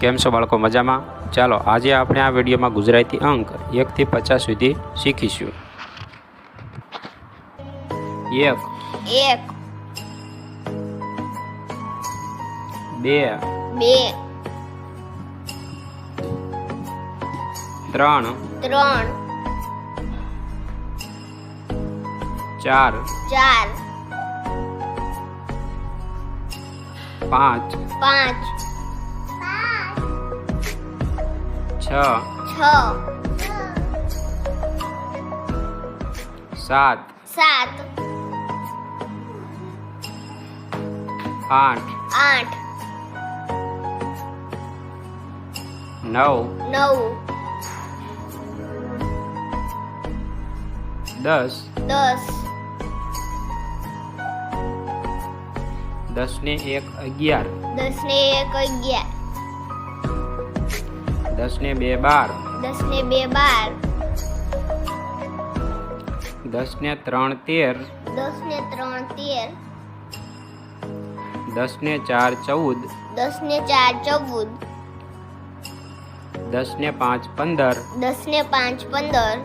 કેમ છો બાળકો મજામાં? ચાલો આજે આપણે આ વિડીયોમાં ગુજરાતી અંક એકથી પચાસ સુધી શીખીશું. એક એક બે બે ત્રણ ત્રણ ચાર ચાર પાંચ પાંચ છ છ સાત સાત આઠ આઠ નવ નવ દસ દસ દસ ને એક અગિયાર દસ ને એક અગિયાર દસ ને બે બાર દસ ને બે બાર દસ ને ત્રણ તેર દસ ને ત્રણ તેર દસ ને ચાર ચૌદ દસ ને ચાર ચૌદ દસ ને પાંચ પંદર દસ ને પાંચ પંદર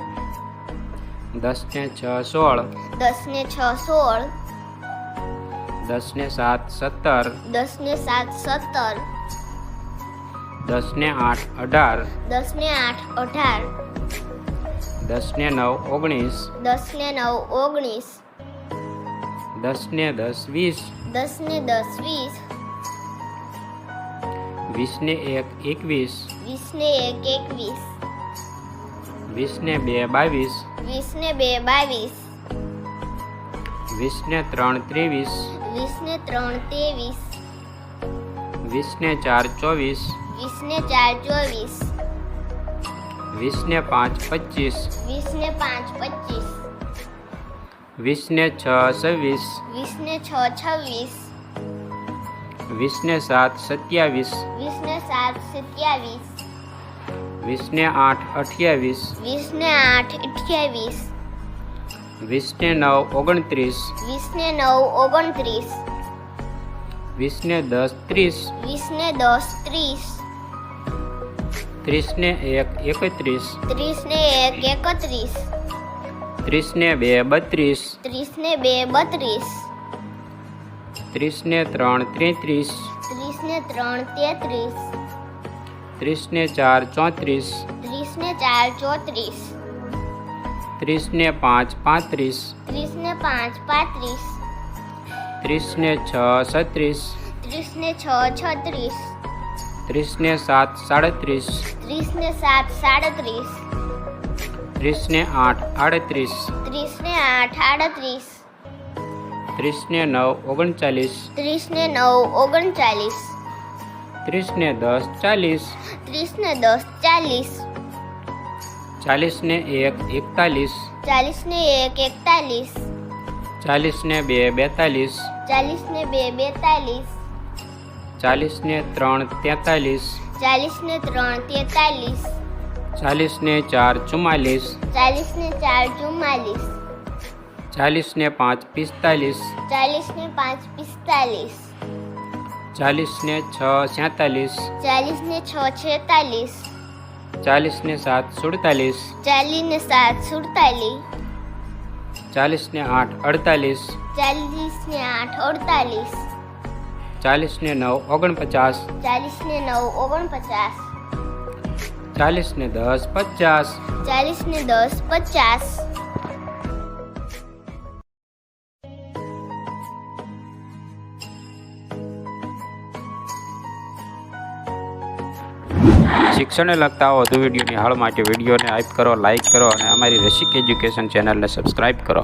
દસ ને છ સોળ દસ ને છ સોળ દસ ને સાત સત્તર દસ ને સાત સત્તર દસ ને આઠ અઢાર દસ ને આઠ અઢાર દસ ને નવ ઓગણીસ દસ ને નવ ઓગણીસ દસ ને દસ વીસ દસ ને દસ વીસ વીસ ને એક એકવીસ વીસ ને એક એકવીસ વીસ ને બે બાવીસ વીસ ને બે બાવીસ વીસ ને ત્રણ ત્રેવીસ વીસ ને ત્રણ ત્રેવીસ વીસ ને ચાર ચોવીસ વીસ ને ચાર ચોવીસ. વીસ ને પાંચ પચીસ. વીસ ને પાંચ પચીસ. વીસ ને છ છવ્વીસ. વીસ ને છ છવ્વીસ. વીસ ને સાત સત્યાવીસ. વીસ ને સાત સત્યાવીસ. વીસ ને આઠ અઠ્યાવીસ. વીસ ને આઠ અઠ્યાવીસ. વીસ ને નવ ઓગણત્રીસ. વીસ ને નવ ઓગણત્રીસ. વીસ ને દસ ત્રીસ. વીસ ને દસ ત્રીસ. ત્રીસ ને એક એકત્રીસ. ત્રીસ ને એક એકત્રીસ. ત્રીસ ને બે બત્રીસ. ત્રીસ ને બે બત્રીસ. ત્રીસ ને ત્રણ ત્રેત્રીસ. ત્રીસ ને ત્રણ તેત્રીસ. ત્રીસ ને ચાર ચોત્રીસ. ત્રીસ ને ચાર ચોત્રીસ. ત્રીસ ને પાંચ પાંત્રીસ. ત્રીસ ને પાંચ પાંત્રીસ. ત્રીસ ને છ સત્રીસ ત્રીસ ને છ છત્રીસ. ત્રીસ ને સાત સાડત્રીસ. ત્રીસ ને સાત સાડત્રીસ. ત્રીસ ને આઠ આડત્રીસ. ત્રીસ ને આઠ આડત્રીસ. ત્રીસ ને નવ ઓગણચાલીસ. ત્રીસ ને નવ ઓગણચાલીસ. ત્રીસ ને દસ ચાલીસ. ત્રીસ ને દસ ચાલીસ. ચાલીસ ને એક એકતાલીસ. ચાલીસ ને એક એકતાલીસ. ચાલીસ ને બે બેતાલીસ. ચાલીસ ને બે બેતાલીસ. ચાલીસ ને ત્રણ તેતાલીસ ચાલીસ ને ત્રણ તેતાલીસ ચાલીસ ને ચાર ચુમ્માલીસ ચાલીસ ને ચાર ચુમ્માલીસ ચાલીસ ને પાંચ પિસ્તાલીસ ચાલીસ ને પાંચ પિસ્તાલીસ ચાલીસ ને છ સેતાલીસ ચાલીસ ને છ છેતાલીસ ચાલીસ ને સાત સુડતાલીસ ચાલીસ ને સાત સુડતાલીસ ચાલીસ ને આઠ અડતાલીસ ચાલીસ ને આઠ અડતાલીસ ચાલીસ ને નવ ઓગણપચાસ. ચાલીસ ને નવ ઓગણપચાસ. ચાલીસ ને દસ પચાસ. ચાલીસ ને દસ પચાસ. શિક્ષણને લગતા વધુ વિડીયોની હાલ માટે વિડીયોને હાઈપ કરો લાઈક કરો અને અમારી રસિક એજ્યુકેશન ચેનલને સબસ્ક્રાઈબ કરો.